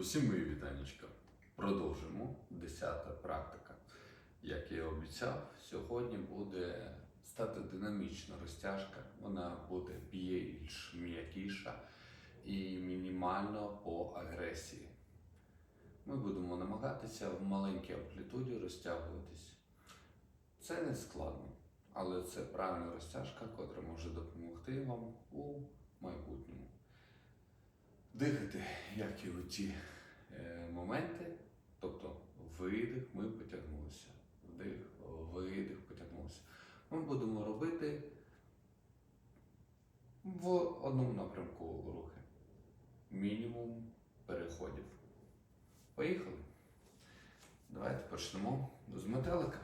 Усім мої вітанечка. Продовжимо. Десята практика. Як я і обіцяв, сьогодні буде стати динамічна розтяжка. Вона буде більш м'якіша і мінімально по агресії. Ми будемо намагатися в маленькій амплітуді розтягуватись. Це не складно, але це правильна розтяжка, котра може допомогти вам у майбутньому. Дихати, як і у ті е, моменти, тобто видих, ми потягнулися. Вдих, видих, потягнулися. Ми будемо робити в одному напрямку рухи. Мінімум переходів. Поїхали. Давайте почнемо з метелика.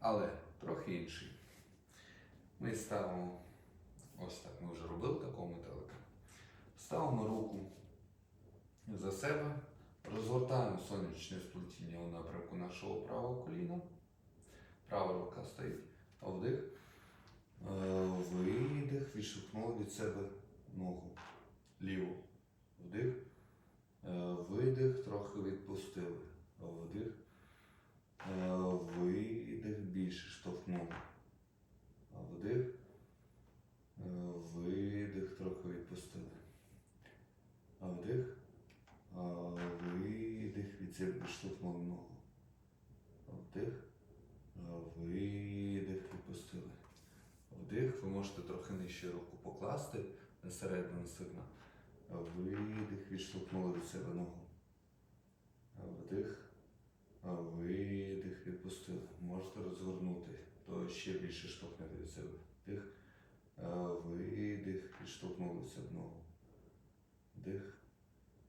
Але трохи інший. Ми ставимо ось так. Ми вже робили такого метелика. Ставимо руку за себе, розгортаємо сонячне сплетіння у напрямку нашого правого коліна. Права рука стоїть. Вдих. Е, Видих, відштовхнули від себе ногу. Ліву. Вдих. Е, Видих, трохи відпустили. Вдих. Е, Видих, більше штовхнули. Вдих. Е, Видих, трохи відпустили. А Вдих. Е, Видих, від відштовхнули ногу. Вдих. Е, Видих, відпустили. Вдих. Ви можете трохи нижче руку покласти на середину стегна. Видих, відштовхнули від себе ногу. А Вдих. Видих, відпустили. Можете розгорнути, то ще більше штовхнете від себе. Вдих. Видих, себе ногу. Вдих.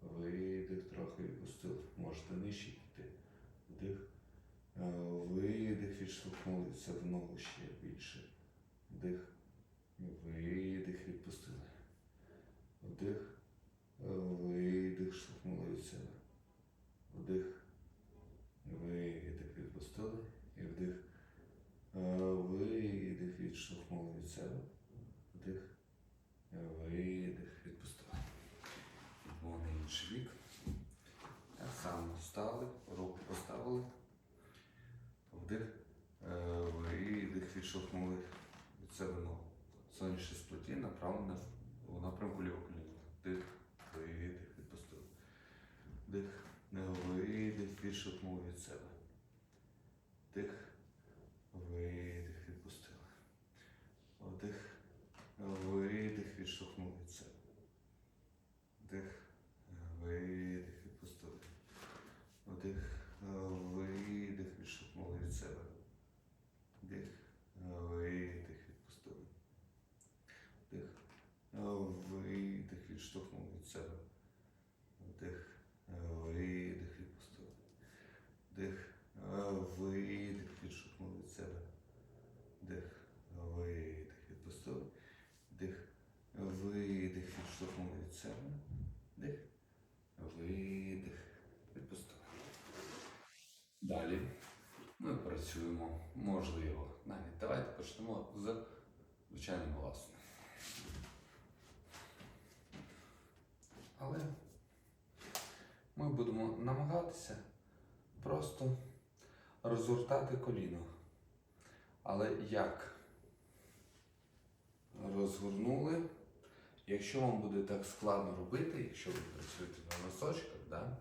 Видих, трохи відпустили. Можете нижче піти. Вдих. Видих, відштовхнули від себе ногу ще більше. Вдих. Видих, відпустили. Вдих. Видих, штовхнули від себе. Вдих. Видих, відпустили. І вдих. Видих, відштовхнули від себе. Вдих. Видих, відпустили. Йдемо на інший бік. Так само стали, руку поставили. Вдих. Видих, відштовхнули від себе ногу. Сонячне сплетіння направлене в- у напрямку лівого коліна. Вдих, видих, відпустили. Вдих, відштовхнули від себе. Вдих, видих, відпустили. Вдих, видих, відштовхнули від себе. Вдих, видих, відпустили. Вдих, видих, відштовхнули від себе. Вдих, видих, відпустили. Вдих, видих, відштовхнули від себе. Вдих, видих, відпустили. Вдих, видих, відштовхнули від себе. Вдих, видих, відпустили. Вдих, видих, відштовхнули від себе. Вдих, видих, відпустили. Далі ми працюємо, можливо, навіть давайте почнемо з звичайним власним. Але ми будемо намагатися просто розгортати коліно. Але як? Розгорнули. Якщо вам буде так складно робити, якщо ви працюєте на носочках, да,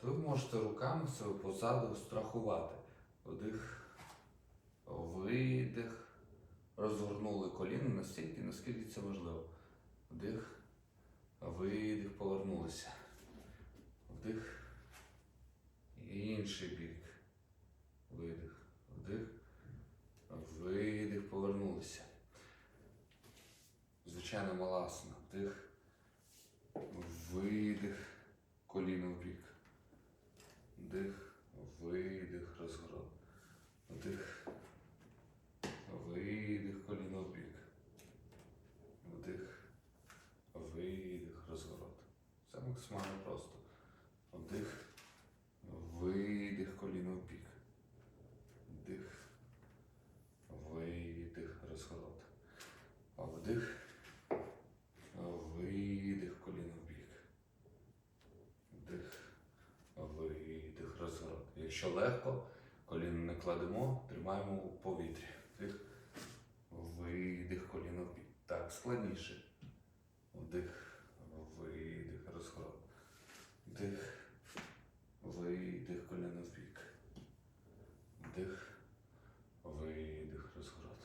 то ви можете руками себе позаду страхувати. Вдих, видих, розгорнули коліно настільки, наскільки це можливо. Вдих, видих, повернулися. Вдих. Інший бік. Видих. Вдих. Видих, повернулися. Звичайно, маласана. Вдих. Видих. Коліно в бік. Вдих. Видих, розгород. Вдих. Видих, коліно в бік. Вдих. Видих, розгород. Це максимально просто. Вдих. Видих, коліно в бік. Вдих. Видих, розворот. Вдих. Видих, коліно в бік. Якщо легко, коліно не кладемо, тримаємо у повітрі. Видих, коліно в бік. Так, складніше. Вдих, видих, розход. Вдих, видих, коліно в бік. Вдих, видих, розворот.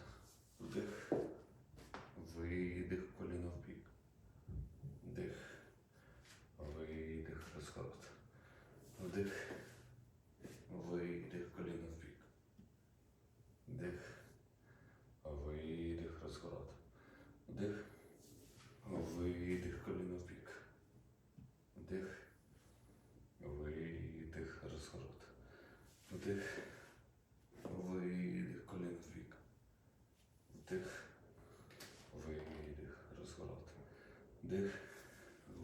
Вдих, видих, коліно в бік. Вдих, видих, розворот. Вдих, видих, коліно в бік. Вдих, видих, розворот. Вдих, видих, коліно в бік. Вдих, видих, розворот. Вдих, видих, коліно в бік. Вдих, видих, розворот. Вдих,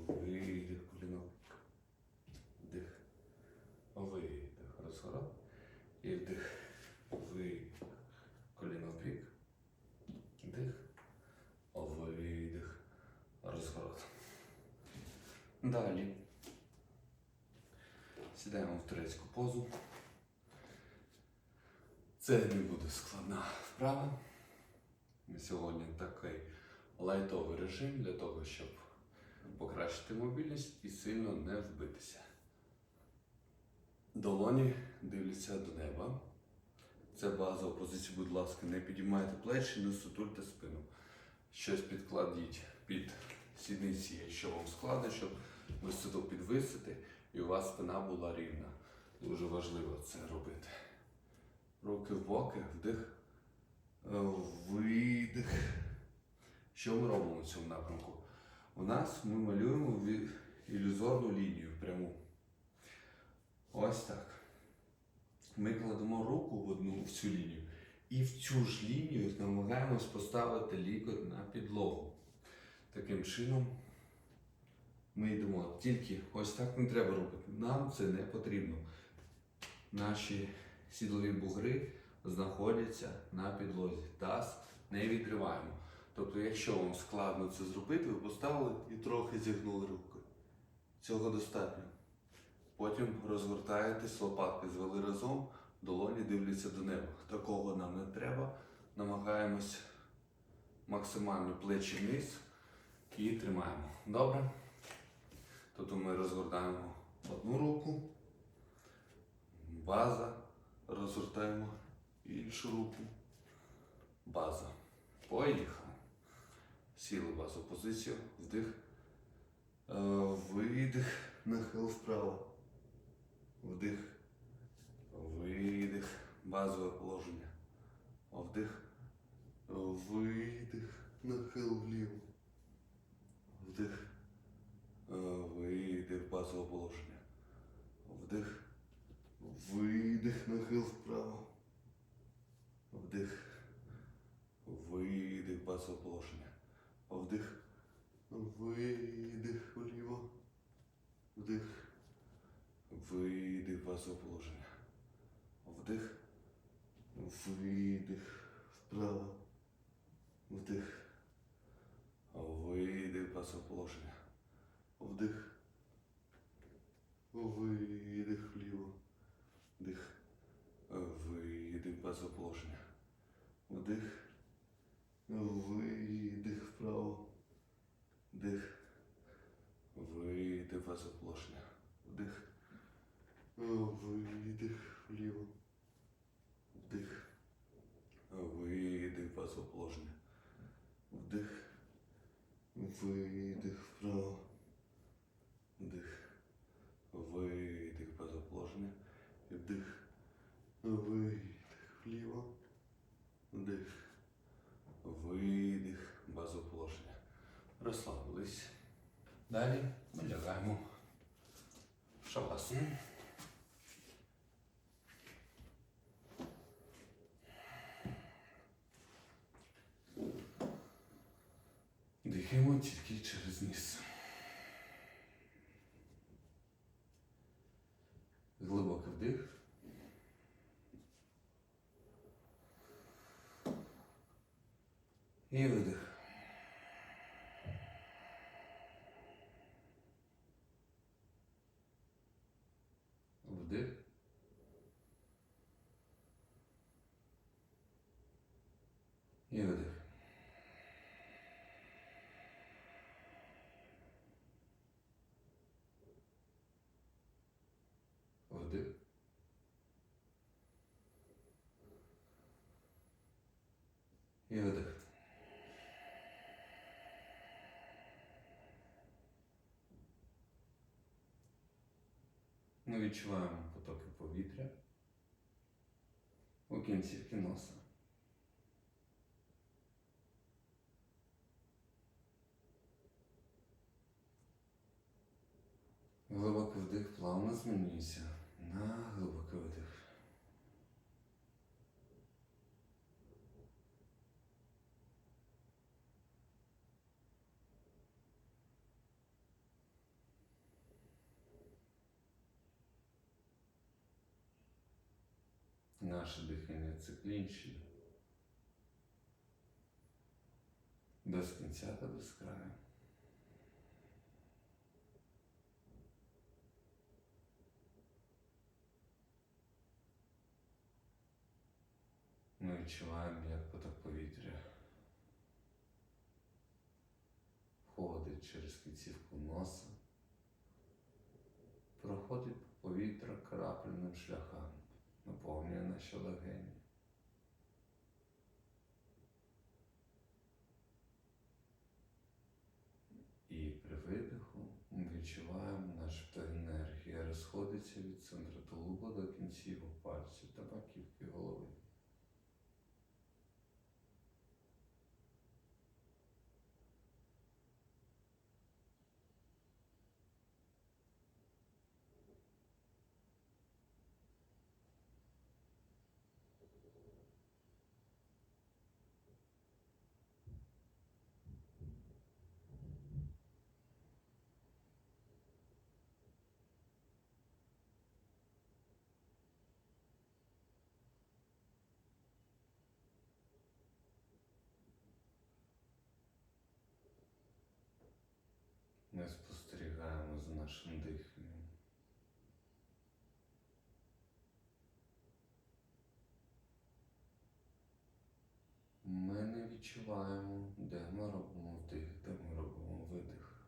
видих, коліно бік. Вдих, видих, розворот. І вдих, видих, коліно в бік. Вдих, видих, розворот. Далі. Сідаємо в турецьку позу. Це не буде складна вправа. На сьогодні такий лайтовий режим для того, щоб покращити мобільність і сильно не вбитися. Долоні дивляться до неба. Це базова позиція, будь ласка, не підіймайте плечі, не сутульте спину. Щось підкладіть під сідниці, якщо вам складно, щоб висоту підвисити і у вас спина була рівна. Дуже важливо це робити. Руки в боки, вдих, видих. Що ми робимо в цьому напрямку? У нас ми малюємо ілюзорну лінію пряму. Ось так. Ми кладемо руку в одну в цю лінію і в цю ж лінію намагаємось поставити лікоть на підлогу. Таким чином ми йдемо. Тільки ось так не треба робити. Нам це не потрібно. Наші сідлові бугри знаходяться на підлозі. Таз не відриваємо. Тобто, якщо вам складно це зробити, ви поставили і трохи зігнули руки. Цього достатньо. Потім розгортаєтесь, лопатки звели разом, долоні дивляться до неба. Такого нам не треба. Намагаємось максимально плечі вниз і тримаємо. Добре? Тобто ми розгортаємо одну руку, база, розгортаємо іншу руку, база. Поїхали. Сіли базу позицію, вдих, Е, видих, нахил вправо. Вдих, видих, базове положення. Вдих, видих, нахил вліво. Вдих, е, видих, базове положення. Вдих, видих, нахил вправо. Вдих, видих, базове положення. Вдих, видих вліво. Вдих, видих, положення. Вдих, видих вправо. Вдих, видих, положення. Вдих, видих вліво. Вдих, видих, положення. Вдих, видих вправо. Вдих, базове положення. Вдих, видих вліво. Вдих, видих, базове положення. Вдих, видих вправо. Вдих, видих, базове положення. Вдих, видих вліво. Вдих, видих, базове положення. Розслабились. Далі ми лягаємо в шавасану. Дихаємо тільки через ніс. Глибокий вдих. І видих. І видих. Вдих. І видих. Ми відчуваємо потоки повітря у кінці носа. Плавно змінюється на глибокий видих. Наше дихання циклінчі. Без кінця та без краю. Ми відчуваємо, як поток повітря. Входить через кінцівку носа, проходить по повітря крапельним шляхам, наповнює наші легені. І при видиху ми відчуваємо, начебто енергія розходиться від центру тулуба до кінцівок пальців та маківки голови. Ми спостерігаємо за нашим диханням. Ми не відчуваємо, де ми робимо вдих, де ми робимо видих.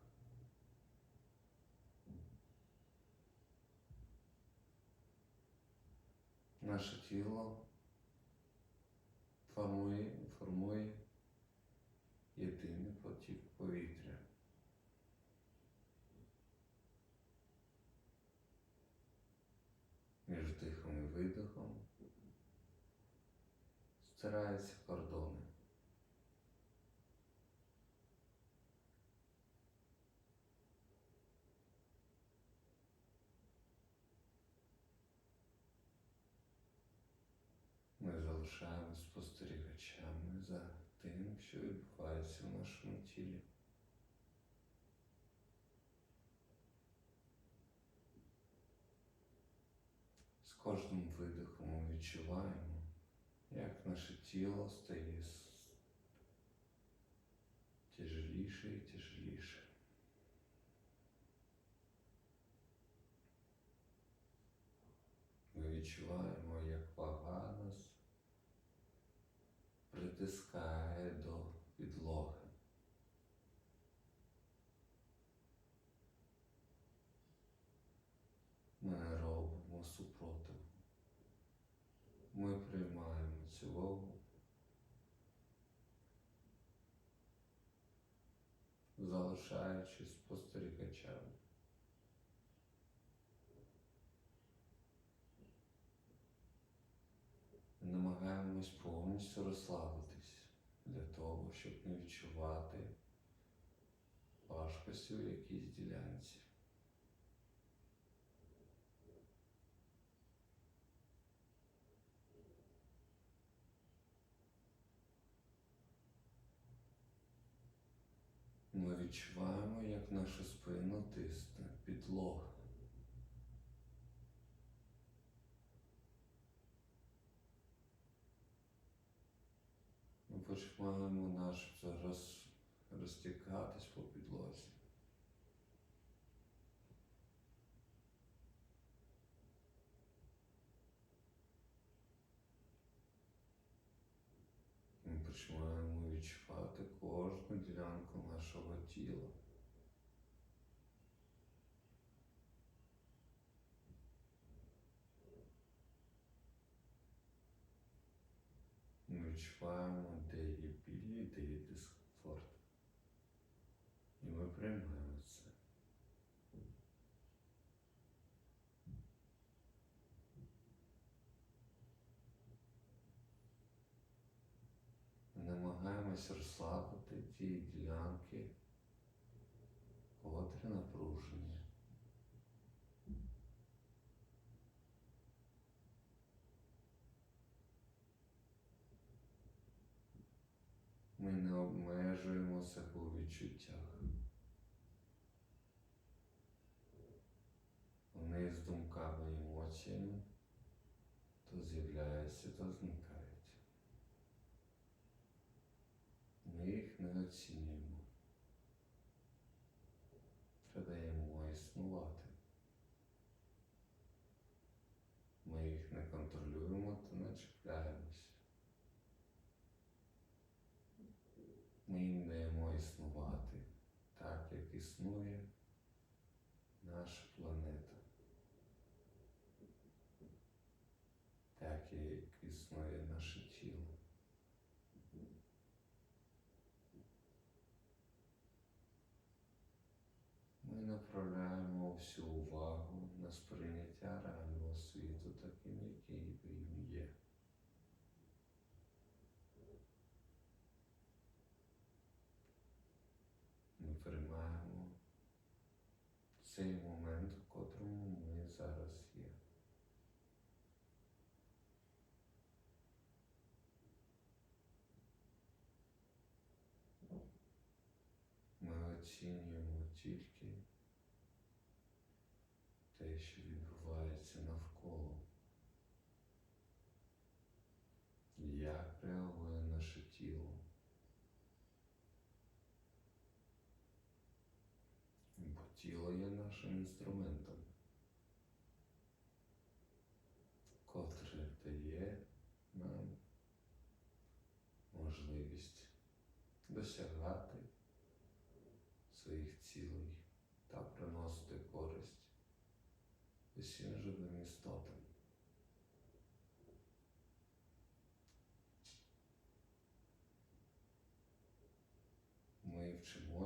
Наше тіло формує, формує єдиний потік повітря. між дихом і видихом стираються кордони. Ми залишаємо спостерігачами за тим, що відбувається в нашому тілі. З кожним видихом ми відчуваємо, як наше тіло стає с- тяжеліше і тяжеліше. Ми відчуваємо, Залишаючись спостерігачем. Намагаємось повністю розслабитись для того, щоб не відчувати важкості у якійсь ділянці. Ми відчуваємо, як наша спина тисне підлога. Ми починаємо наш зараз розтікатись по підлозі. Ми починаємо відчувати кожну нашого тіла. Ми відчуваємо, де є біль, де є дискомфорт. І ми приймаємо це. Стараємося розслабити ті ділянки, котрі напружені. Ми не обмежуємо себе у відчуттях. Вони з думками і емоціями то з'являються, то зникають. Ми їх не оцінюємо. Та даємо існувати. Ми їх не контролюємо та не чіпляємося. Ми їм даємо існувати так, як існує наша планета. Так, як існує наше тіло. Ми направляємо всю увагу на сприйняття реального світу таким, який він є. Ми приймаємо цей момент, в котрому ми зараз є. Ми оцінюємо тільки те, що відбувається навколо. Як реагує наше тіло. Бо тіло є нашим інструментом,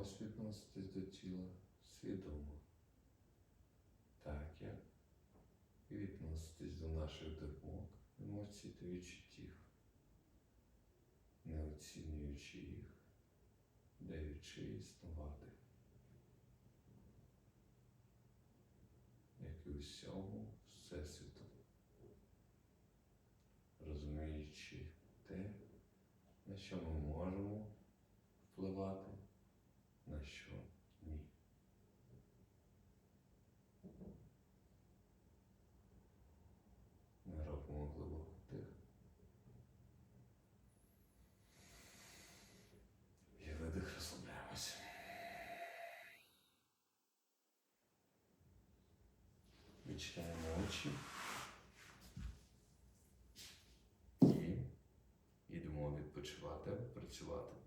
вчимось відноситись до тіла свідомо, так як і відноситись до наших думок, емоцій та відчуттів, не оцінюючи їх, даючи існувати. Як і усьому Всесвіту, розуміючи те, на що ми можемо впливати, на що ні. Ми робимо глибокий вдих. І видих розслабляємося. Відчиняємо очі. І йдемо відпочивати, працювати.